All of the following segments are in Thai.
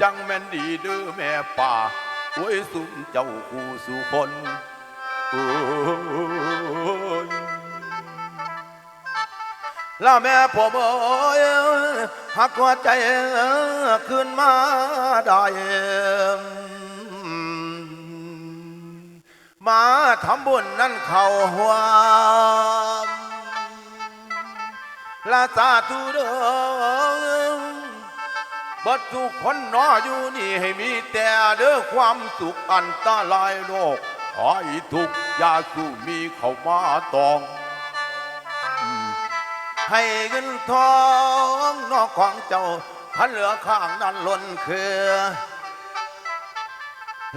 จังแม่นดีเด้อแม่ป่าโอ้ยสุมเจ้าคู่สู่คนโอ้ยแล้วแม่ผมเอยหักหัวใจขึ้นมาได้มาทำบุญนั่นเขาหัวลาสาธุเด้อ บัดทุกคนนออยู่นี่ให้มีแต่เด้อความสุขอันตรายโลกขอให้ทุกอยาสูมีเข้ามาตอง ให้เงินทองนอกของเจ้าพันเหลือข้างนั้นล้นคือ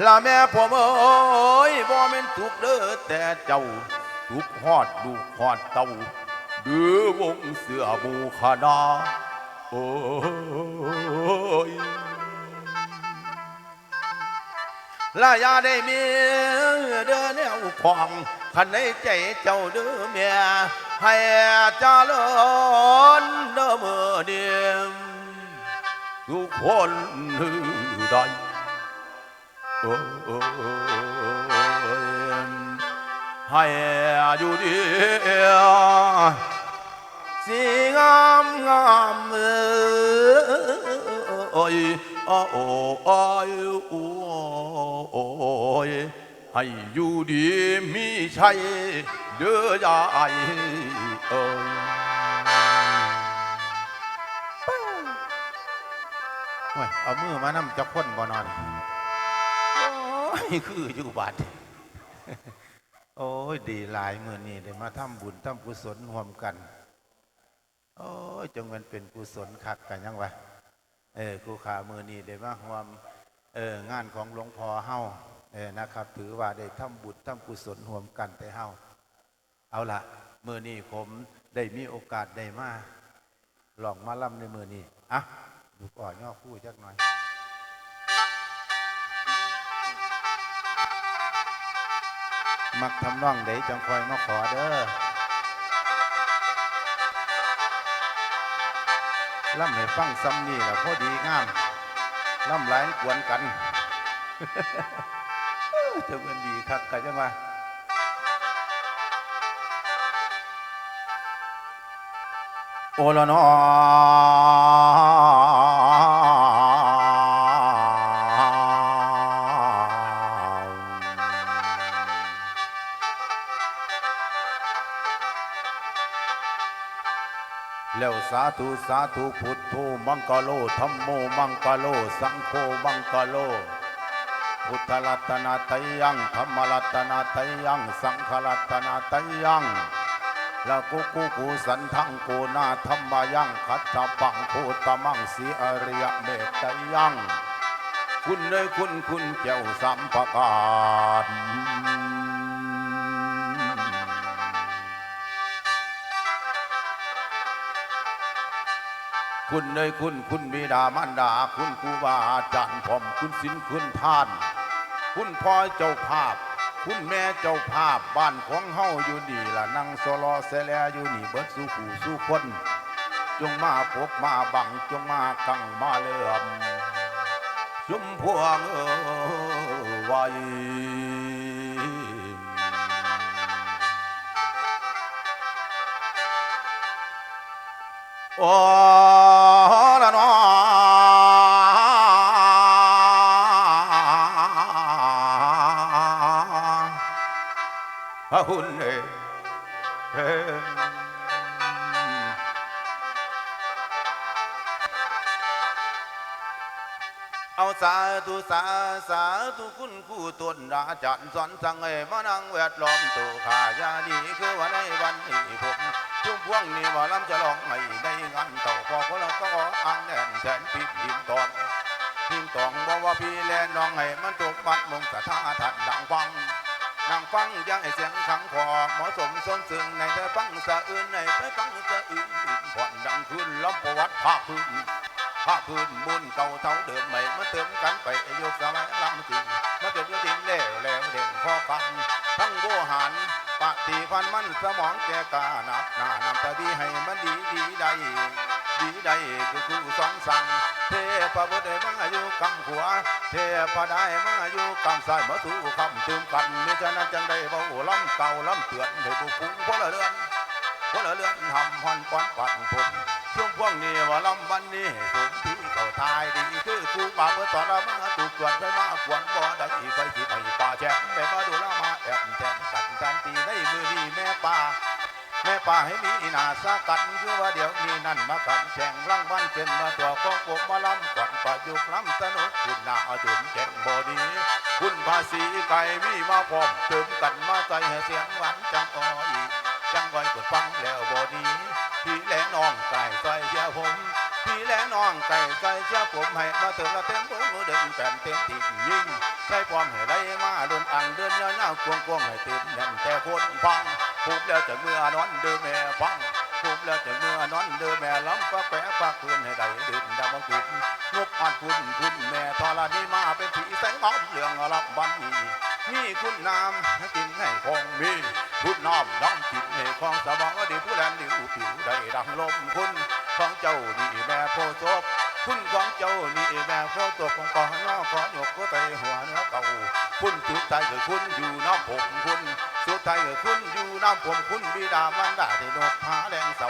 ลาแม่ผมเอ้ยบ่แม่นทุกเด้อแต่เจ้าทุกข์ฮอดลูกฮอดเต้าเดือวงเสือบูคานาโอ้ ลายาได้มีเด้อแนวของขันในใจเจ้าเด้อแม่ให้เจาเลินเด้อเมื่อเดียมทุกคนได้โอ้ยให้อยู่ดีสีงามงามเอ้ย โอ้โอ้ยโอ้ยให้อยู่ดีมีชัยเด้อยายเอ้ยโอ้ยเอามือมานำจะพ่นบ่นอนโอ้ยคืออยู่บัดโอ้ยดีหลายมือนี้ได้มาทำบุญทำกุศลรวมกัน โอ้ยจงมันเป็นกุศลคักกันยังวะ เออครูขามือนี้ได้มารวมเอองานของหลวงพ่อเฮาเออนะครับ ถือว่าได้ทำบุญทำกุศลรวมกันแต่เฮาเอาละมือนี้ผมได้มีโอกาสได้มาลองมาล่ำในมือนี้อะดูก่อนย่อคู่จักหน่อยมักทำน่องเด๋จังคอยมาขอเด้อ ล่ำให้ฟังซ้ำนี่แหละพอดีงามล่ำหลายกวนกันจะเป็นดีครับกันจังว่าโอละนอ สาธุสาธุพุทโธมังกโลธัมโมมังกโล สังโฆมังกโล พุทธรัตนาไตยังธรรมรัตนาไตยัง สังฆรัตนาไตยังล้วกูกูกูสันทังกูนาธรรมยังคัจจปังโคตมังสีอริยเมตไตยัง คุณเลยคุณคุณเจ้าสัมปการ คุณเลยคุณคุณบิดามารดา คุณครูบาอาจารย์ผมคุณศิลคุณท่าน คุณพ่อเจ้าภาพ คุณแม่เจ้าภาพบ้านของเฮาอยู่นี่ล่ะนั่งโซลอเซแลอยู่นี่เบิดสู่ผู้สู่คน จงมาพบมาบังจงมากังมาเลื่อมชุมพวงเออไว้โอ้ พระหุ่นเอาสาธุสาสาธุคุณครูตนอาจารย์สอนสั่งให้มานั่งแวดล้อมตัวข้ายาดีคือว่าในวันนี้ผมชุมพวงนี้ว่าลำจะลองไม่ในงานเต่าพอคนละก็อ่างแน่นแสนปิดหินตอนหินตองบอกว่าพี่แลน้องให้มันตกบัดมงสถาทัดดังฟัง นั่งฟังยังไอเสียงขังคอหมาะสมส้นซึ่งในเธอฟังสะอื่นในเธอฟังสะอื่นผ่อนดังขึ้นล้ำประวัติภาคพื้นผ้าพื้นมุนเก่าเท่าเดิมใหม่มาเติมกันไปอายุสมัยลำจริงมาเกิดยุตินเล่แล้วเด่นพอกันทั้งโบหันปฏิพันมันสมองแกกานับหน้านำตาดีให้มันดีดีได้ ดีใดก็คือสอนสั่งเทพบุตรมาอยู่กำหัว เทพได้มาอยู่กำซ้ายมาสู่คำตืมกันมิฉะนั้นจังได้เบาล้ำเก่าล้ำเตือนให้บุคุ้งพลเรือนพลเรือนทำพันป้อนปัดผมช่วงพวกนี้ว่าล้ำวันนี้สมที่เขาทายดีคือกูบาเพื่อตอนเรามาถูกตรวจไปมาขวนบ่ได้ไปที่ไปป่าแช่แม่มาดูแลมาแอบแทนกันทันตีในมือดีแม่ป่า แม่ป่าให้มีนาสากัดคือว่าเดี๋ยวนี้นั่นมากันแข่งรางวัลเป็นมาตัวของผมมาลำก่อนประยุกล้ำสนุกคุณนาอาจุนแข่งบอดีคุณภาษีไก่มีมาพร้อมเติมกันมาใจให้เสียงหวานจังอ้อยจังไว้กดฟังแล้วบอดีพี่และน้องไก่ใส่เชียผมพี่และน้องไก่ใส่เชียผมให้มาเติมละเต็มผมมือเดินแปมเต็มที่ยิงใส่ความให้ได้มาโดนอังเดินยาวๆกวงให้เต็มแน่นแต่คนฟัง ภูมิแล้วจะเมื่อนอนเดิมแม่ฟังภูมิแล้วจะเมื่อนอนเดิมแม่ล้ำก็แปะฝากเพื่อนให้ได้ดื่มดำมังกุฎงบอันคุณคุณแม่ทรณีมาเป็นผีแสงน้ำเรื่องรับบันนี้มีคุณน้ำกินให้คงมีคุณน้ำน้ำกินให้คองสมองดีผู้แลนดิวผิวได้ดังลมคุณของเจ้านี่แม่พ เจ้านี่แม่โพศพของกองเงาขอหยกก็ไปหัวเนื้อเก่าคุณจุดใจคือคุณอยู่น้ำผมคุณสุดท้ายก็คุณอยู่น้ำผมคุณบิดามันดาที่นกพาแดงเสา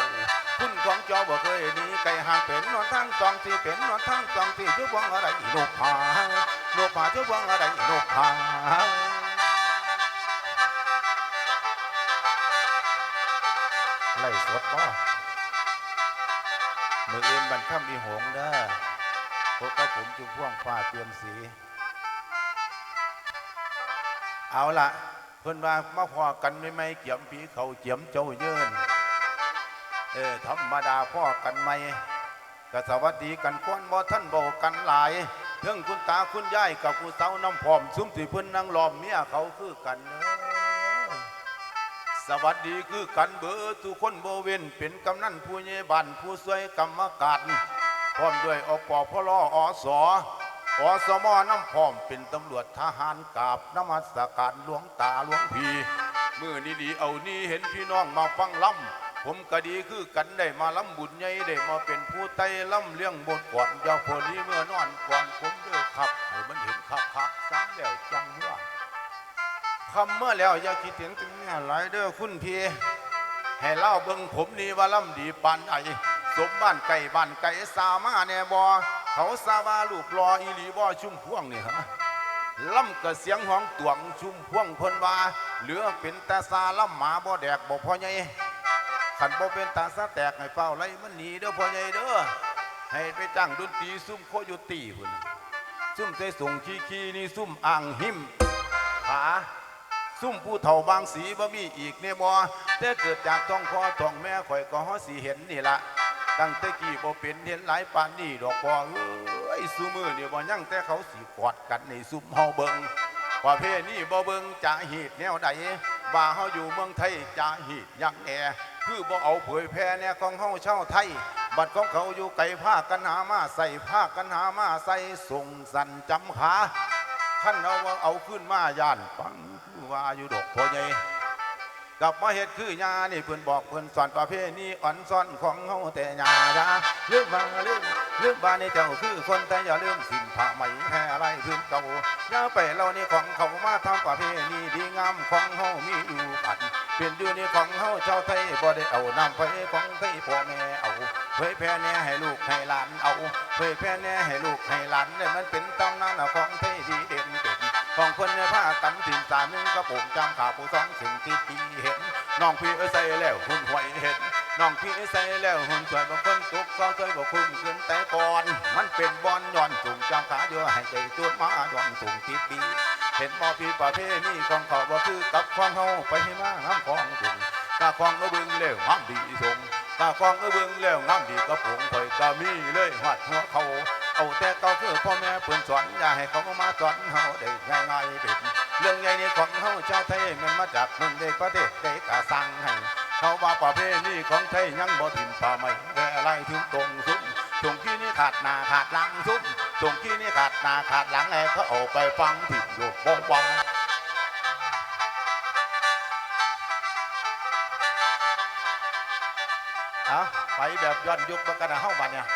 คุณของเจ้าบ่เคยหนีไก่ห่างเป็นนอนทั้งสองที่เป็นนอนทั้งสองที่ชุบวังอะไรนกพานกพาชุบวังอะไรนกพาไล่สดบ่มือเอ็นบันค่ำมีหงเด้อ พวกกับผมจุพ่วงฟ้าเตรียมสี เอาละเพิ่อนว่ามาพอกันไม่ไม่เกี่ยมผีเขาเกี่ยมเจ้าเยินเออธรรมดาพ่อกันไม่กสวัสดีกันก้อนบ่ท่านโบกันหลายเรื่องคุณตาคุณยายกับผู้สาน้ำพร้อมซุ้มสิเพิ่นนั่งล้อมเมียเขาคือกันเด้อสวัสดีคือกันเบอร์ทุกคนโบเวนเป็นกำนันผู้ใหญ่บ้านผู้ช่วยกรรมการ พร้อมด้วยอปพลออสออสมอน้ำพร้อมเป็นตำรวจทหารกาบนมัสการหลวงตาหลวงพีมือนี้ดีเอานี้เห็นพี่น้องมาฟังล่ำผมก็ดีคือกันได้มาล่ำบุญใหญ่ได้มาเป็นผู้ไต่ล่ำเลี้ยงบทก่อนยาพอนี้เมื่อนอนก่อนผมเด้อครับให้มันเห็นคักคักๆซ้ำแล้วจังเมื่อคำเมื่อแล้วอย่าคิดถึงถึงเนี่ยหลายเด้อคุณพี่ให้เล่าเบิ่งผมนี่ว่าล่ำดีปานใด สมบ้านไก่บ้านไก่สามาแน่บอเขาซาบาลูกรออีหลีบ่ชุ่มพ่วงเนี่ยฮะล่ำกระเสียงห้องตวงชุ่มพ่วงเพิ่นว่าเหลือเป็นตาซาล่ำหมาบ่แดกบ่พ่อใหญ่ขันบ่เป็นตาซาแตกให้เฝ้าไล่มันหนีเด้อพ่อใหญ่เด้อให้ไปจ้างดนตรีซุ่มโคโยตีพุ่นน่ะซุ่มใส่ส่งขี้ขี้นี่ซุ่มอ่างหิมขาซุ่มผู้เฒ่าบางสีบ่มีอีกเนี่ยบ่แต่เกิดจากท้องพ่อท้องแม่ข่อยก็ฮอสิเห็นนี่ล่ะ ตั้งแต่กี้บ่เป็นเห็นหลายปานนี่ดอกบ่เอ้ยซุมือเนี่ยบ่ยังแต่เขาสิกอดกันในซุมเฮาเบิงว่าเพนี่บ่เบิงจะเหตุแนวใดว่าเฮาอยู่เมืองไทยจะเหตุยังแหน่คือบ่เอาเผยแพร่แนวของเฮาเช่าไทย บัดของเขาอยู่ไกลผ้ากันหามาใส่ผ้ากันหามาใส่ส่งสันจำขาท่านเอาเอาขึ้นมาย่านปังคือว่าอยู่ดอกพ่อใหญ่ กลับมาเฮ็ดคือยานี่เพิ่นบอกเพิ่นสอนประเพณีอ่อนซ่อนของเฮาแต่ยายาลืมมาลืมลืมบ้านในเจ้าคือคนแต่อย่าลืมสินผ้าไหมแพ้อะไรพื้นเก่าอย่าไปเรานี่ของเขามาทำประเพณีดีงามของเฮามีอยู่กันเป็นอยู่นี่ของเฮาชาวไทยบ่ได้เอานำไปของไทยพ่อแม่เอาเผยแผ่แน่ให้ลูกให้หลานเอาเผยแผ่แน่ให้ลูกให้หลานเนี่ยมันเป็นตำนานของไทยดีเด่นเป็น ของคนในผ้ากันถิ่นสามนึงกระปรงจำขาผู้สองสิ่งที่ปีเห็นน้องพี่เอ้ใส่แล้วหุ่นหวยเห็นน้องพี่เอ้ใส่แล้วหุ่นสวยบางคนตกก็เคยบอกคุ้มขึ้นแต่ก่อน มันเป็นบอลย้อนสูงจำขาเดียวให้ใจจุดมาย้อนสูงที่ปีเห็นบ่พี่ประเพณีของเขาบ่คือกับของเฮาไปให้มาน้ำของถึงกาของเอาเบิ่งแล้วห้ามดีทรงกาของเอาเบิ่งแล้วน้ำดีกระปรงข่อยก็มีเลยหัดหัวเขา เอาแต่เก่าคือพ่อแม่เพิ่นสอนอย่าให้เขามาสอนเฮาได้ง่ายๆเป็นเรื่องใหญ่นี่ของเฮาชาวไทยมันมาจากเมืองเด็กประเทศเด็กกะสั่งให้เขาว่าประเพณีของไทยยังบ่ถิ่มป่าไม่แต่อะไรถึงตรงสุดตรงที่นี่ขาดหน้าขาดหลังสุดตรงที่นี่ขาดหน้าขาดหลังไอ้เขาเอาไปฟังถิ่มอยู่บ้องบ้องเอไปแบบย้อนยุคบักกะนะเฮาบัดเนี่ย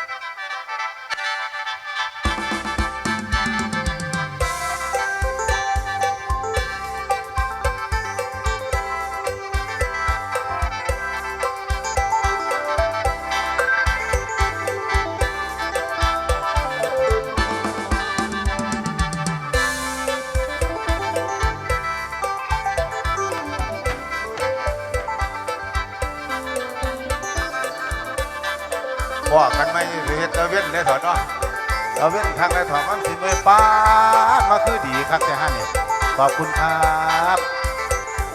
ว่ากันไม่เฮ็ดตะเว้นได้ถอดเนาะตะเว้นครั้งได้ถอดมันสิไม่ป้ามาคือดีครับแต่ฮะนี่ขอบคุณครับ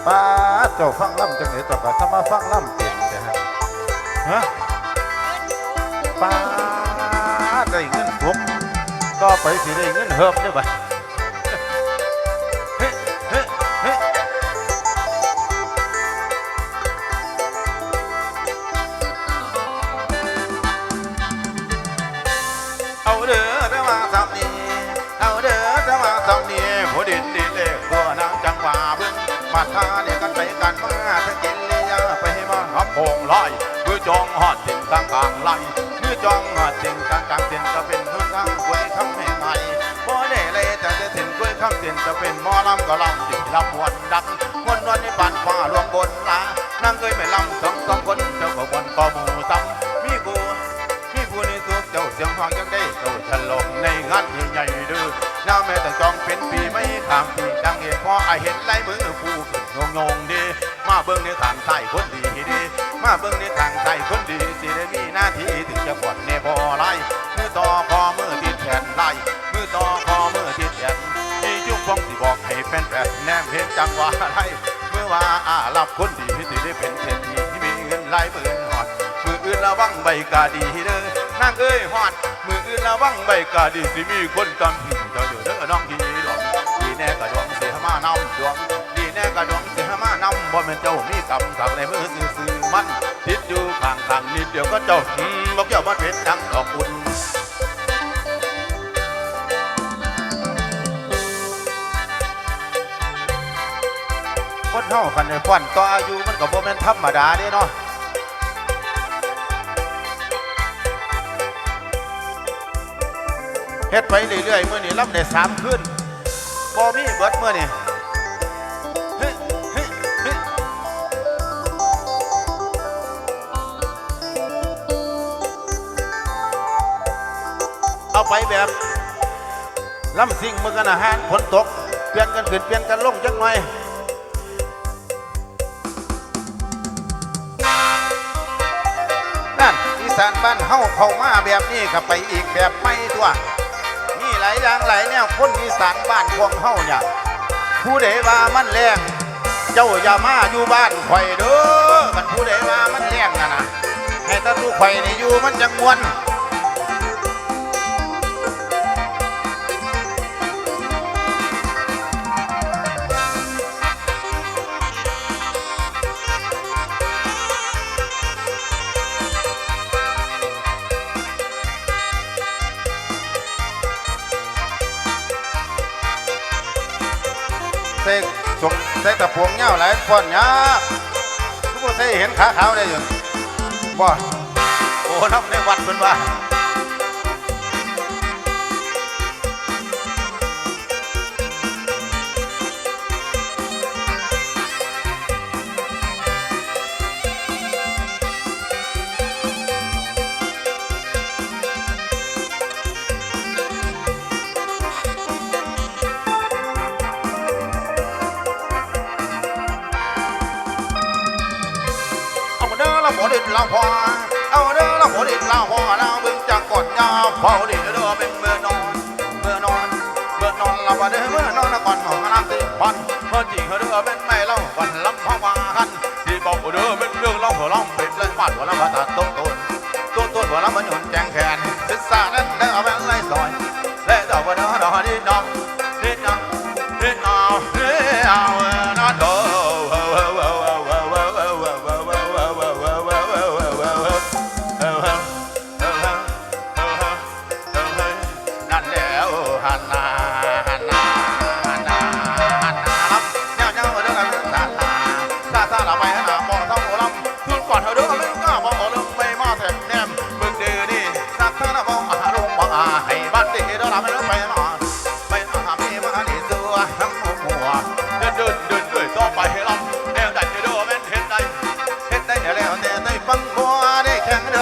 ป้าเจ้าฟังล่ำจังไหนต่อก็ถ้ามาฟังล่ำเต็มแต่ฮะฮะป้าดได้เงินทุกก็ไปสิได้เงินเฮิบได้บ่าทาเนี่ยกันไปกันมาทั้งกินเลยยาไปให้มาหับโพงลอยมือจองหอดสิ่งกลางกลางไหลมือจองหอดสิ่งกลางกลางเส้นจะเป็นเพื่อนทางกวยคำให้ไงบ่ได้เลยแต่จะเส้นกวยคำเส้นจะเป็นหมอลำก็ลำสิลำวนดังวนวนในบ้านฟ้าหลวงบนลานางเคยไม่ลำสองสองคนเจ้าก็บนก็หมู่ซ้ำ เสียงฟังยังได้โตฉลองในงานใหญ่ๆเด้อหน้าแม่แต่จองเป็นปีไม่ขามปีดังเห็นพอไอเห็นลายมือผู้ขึ้นงงงๆเดี มาเบิ่งในทางใต้คนดีเดีมาเบิ่งในทางใต้คนดีสิได้มีหน้าที่ถึงจะปวดในบ่อไล่มือต่อคอมือติดแขนไล่มือต่อคอมือติดแขนที่ยุ่งฟองสิบอกให้แฟนแฟนแนมเห็นจังว่าไรเมื่อว่าอาลับคนดีที่ได้เป็นเศรษฐีที่มีเงินหลายหมื่นหอดมืออื่นระวังใบกาดีเด้อ นางเอ้ยฮอดมืออื่นระวังใบกาดีสิมีคนตอนผิดเจ้าอยู่เด้อน้องดีหลงดีแน่กระดวงเสียมานำดวงดีแน่กระดวงเสียมานำบ่แม่นเจ้ามีกรรมสั่งในมือซื่อๆมันติดอยู่ข้างข้างนิดเดียวก็เจ้าอืมบอกเจ้ามาเป็นดังดอกอุ่นคนเฮาคันได้ฟ้อนต่ออายุมันก็บ่แม่นธรรมดาเด้เนาะ เฮ็ดไปเรื่อยๆเมื้อนี้ลำได้สามคืนบ่มีเบิดมื้อนี้เฮ้เฮ้เฮ้เอาไปแบบลำสิ่งมือกันอาหารฝนตก เปลี่ยนกันขึ้นเปลี่ยนกันลงจักหน่อยนั่นอีสานบ้านเฮาเข้ามาแบบนี้ก็ไปอีกแบบไม่ตัว หลายอย่างหลายแนวคนอีสานบ้านพวงเฮาเนี่ยผู้ใดว่ามันแรงเจ้าอย่ามาอยู่บ้านข่อยเด้อมันผู้ใดว่ามันแรงน่ะนะให้ตาตู้ข่อยนี่อยู่มันจังมวน ส่ส่งใส่ตะพวงเงาหลายฟ้อนยากทุกคนใส่เห็นขาขาวได้อยู่บ่โอ้น้ำในวัดเป็นว่า หัวดินละหัวเอาเด้อละหัวดินละหัวเราเบิ่งจากกดยาเฝ้าดิเด้อเป็นเมื่อนอนเมื่อนอนเมื่อนอนละว่าเด้อเมื่อนอนละก่อนของน้ำติพันเมื่อจริงเด้อเป็นไม่เล่าวันลำพามาหันที่บอกเด้อเป็นเรื่องเล่าหัวล้อมเป็นเลยบ้านหัวล้อมมาตัดต้นต้นต้นต้นหัวล้อมมันหยุดแจงแขนศึกษานั้นได้เอาแบงไล่ซอยและดอกว่าเด้อดอกนี่ดอก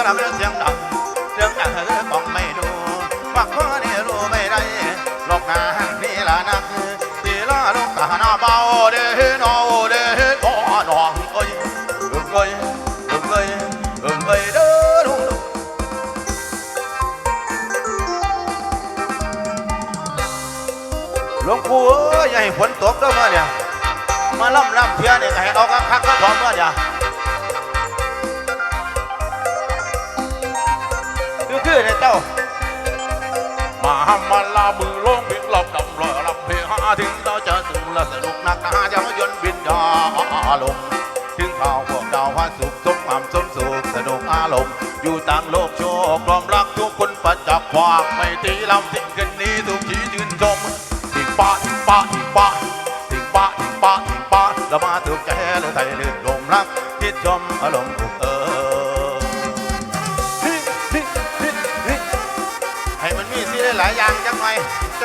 งดังเสียงดังเสียงดังเธอบอกไม่ดูว่าคนนี้รู้ไม่ได้หลอกงานนี่ละนักตีละลูกตาหน้าเบาเด้อนอเด้อหนอเอ้ยเอ้ยเอ้ยเอ้ยเอ้ยเด้อหลวงปู่เอ้ยอย่าให้ฝนตกเด้อเมื่เนี่ยมาล่ำล่ำเพียเนี่ยให้เอาคักคักก็พอเมื่อเนี่ย คือคือเนี่ยเจ้า มาหำมาลามือลงเพียงหลบดำลอยลำเพหาถึงเราจะสูงละสนุกนักหนาจะยนต์บินยาลมถึงข่าวพวกดาวพระสุขสมความสมสุขสนุกอารมณ์อยู่ต่างโลกโชคความรักทุกคนประจับความไม่ตีลำทิ้งกันนี้ทุกทีชื่นชมทิ้งป้าทิ้งป้าทิ้งป้าทิ้งป้าทิ้งป้าทิ้งป้าแล้วมาถูกใจหรือไทยลื่นลมรักคิดชมอารมณ์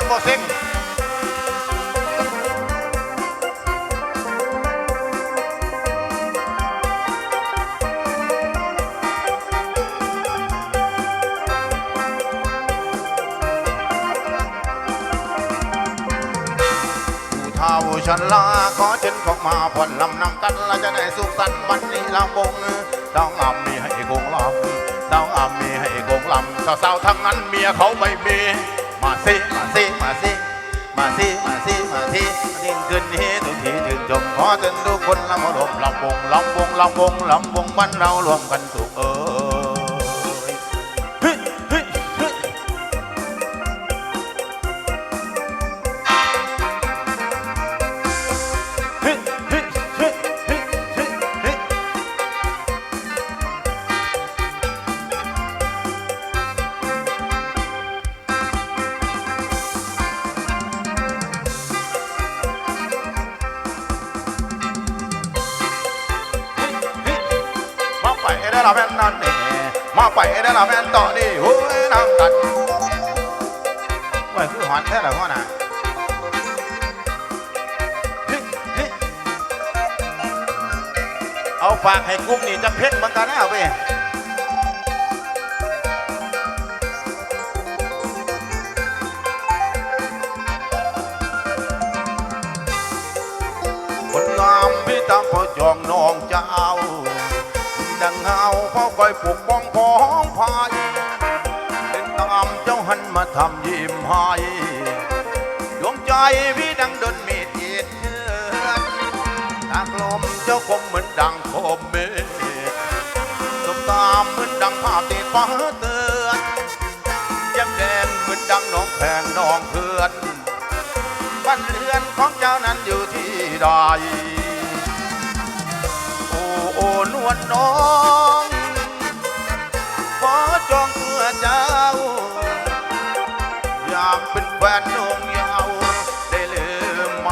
บ่เซ็งผู้เฒ่าชนลาขอเชิญข้ามาผ่อนลำนำกันเราจะได้สุขสันต์วันนี้ลำวงต้องอำมีให้คงลำต้องอำมีให้คงลำสาวๆทั้งนั้นเมียเขาไม่มี มาซิมาซิมาซิมาซิมาซิมาซิดิ้นขึ้นนี้ทุกทีถึงจมขอเชิญทุกคนลำรวมลำวงลำวงลำวงลำวงมันเรารวมกันสุขเออ ไปได้ละแม่นต่อนี่โอ้ยน้ำกันโอ้ยคือหอนแท้ละพ่อน่ะเอาฝากให้กุ้งนี่จะเพชรเหมือนกันนะเอาไปคนงามพี่ตามพอจองน้องเจ้า ดังเงาเฝ้าคอยปกป้องของพายเป็นตามเจ้าหันมาทำยิ้มให้ดวงใจพี่ดังดนมีดเอียดเชือดตากลมเจ้าคมเหมือนดังคมเมฆสบตาเหมือนดังภาพติดฟ้าเตือนแย้มแดงเหมือนดังน้องแพงน้องเพื่อนบ้านเรือนของเจ้านั้นอยู่ที่ใด วลน้องขอจองตัวเจ้า อยากเป็นแฟนน้องยาว ได้ลืมไหม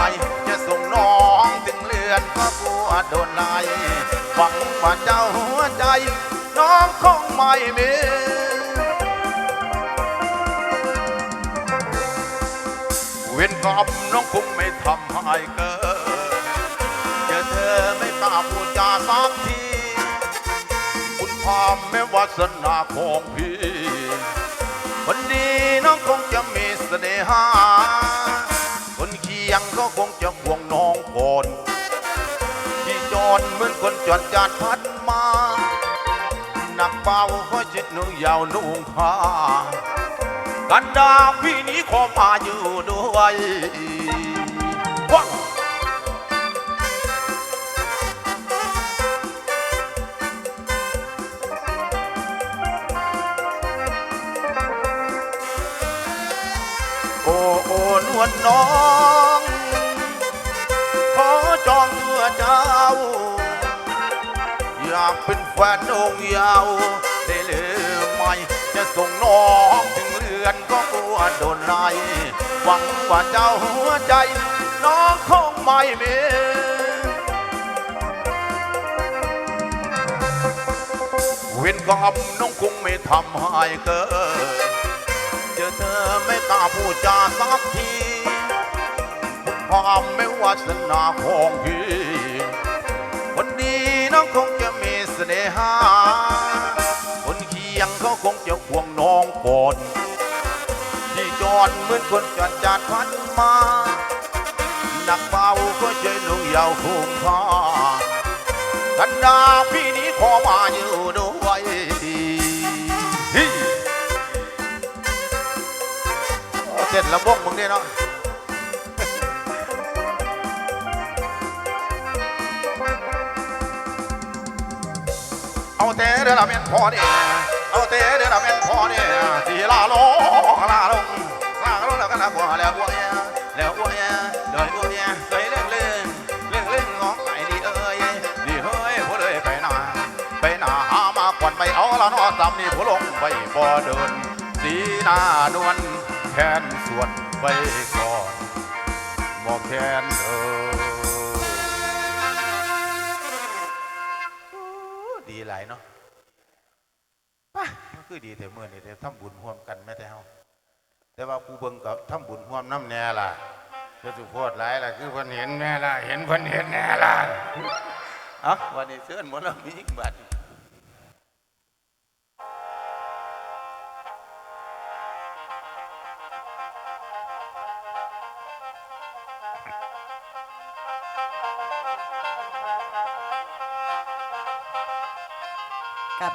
จะส่งน้องถึงเลือนก็กลัวโดนไล่หวังว่าเจ้าหัวใจ น้องคงไม่มีเวียนกรรมน้องคงไม่ทำให้เกิ สนาของพี่วันนี้น้องคงจะมีเสน่หา คนเคียงก็คงจะห่วงน้องก่อนที่จอนเหมือนคนจอดจานพัดมาหนักเบาก็จิตหนุ่งยาวนุ่งผ้ากันดาพี่นี้ขอมาอยู่ด้วยว้าว เป็นนองยาวได้หรือไม่จะส่งน้องถึงเรือนก็กลัวโดนไล่หวังว่าเจ้าหัวใจ น้องคงไม่มีเว้นกรรมน้องคงไม่ทำให้เกิดเจอเธอไม่กล้าพูดจาสักทีความไม่วาสนาของพี่วันนี้น้องคงจะ เสน่หา คนเคียงเขาคงจะห่วงน้องก่อนที่จอดเหมือนคนจอดจาดพันมาหนักเบาก็ใจลงยาวคุ้มค่ากันดาพี่นี้ขอมาอยู่ด้วยฮิเต้นลำวงมึงเนี่ยเนาะ เอาแต่เดือนละเม็นพอเนี่ยเอาแต่เดือนละเม็นพอเนี่ยสีลาลงลาลงลาลงแล้วก็ลาบัวแล้วบัวเนี่ยแล้วบัวเนี่ยเดินบัวเนี่ยใส่เรื่องเรื่องเรื่องเรื่องงองไอ้ดีเอ้ยดีเฮ้ยผู้เลยไปหนาไปหนาหามาก่อนไปเอาละนอจำนี่ผู้ลงไปบ่เดิน สีหน้านวลแขนสวดไปก่อนบ่แขนเดิน คือดีแต่เมื่อนี่แต่ทำบุญร่วมกันแม่แต่เฮาแต่ว่าผู้เบิ่งกับทำบุญร่วมน้ำแน่ล่ะจะสุโพดหลายล่ะคือเพิ่นเห็นแน่ล่ะเห็นเพิ่นเห็นแน่ล่ะเอ้าวันนี้เชิญหมดแล้วมีอีกบัด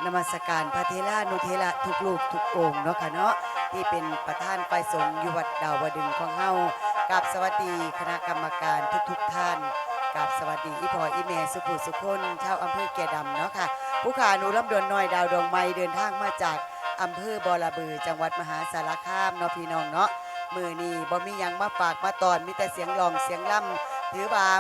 นมัสการพระเทรานุเทระทุกรูปทุกองค์เนาะค่ะเนาะที่เป็นประธานฝ่ายสงฆ์อยู่วัดดาวดึงของเฮากับสวัสดีคณะกรรมการทุกๆท่านกับสวัสดีอีพออีเมสุภูสุคนชาวอำเภอแก่ดำเนาะค่ะผู้ขานูลำดวนน้อยดาวดวงไม้เดินทางมาจากอำเภอบอระบือ จังหวัดมหาสารคามเนาะพี่น้องเนาะมือนี้บ่มียังมาฝากมาตอนมีแต่เสียงรองเสียงล่ำถือว่า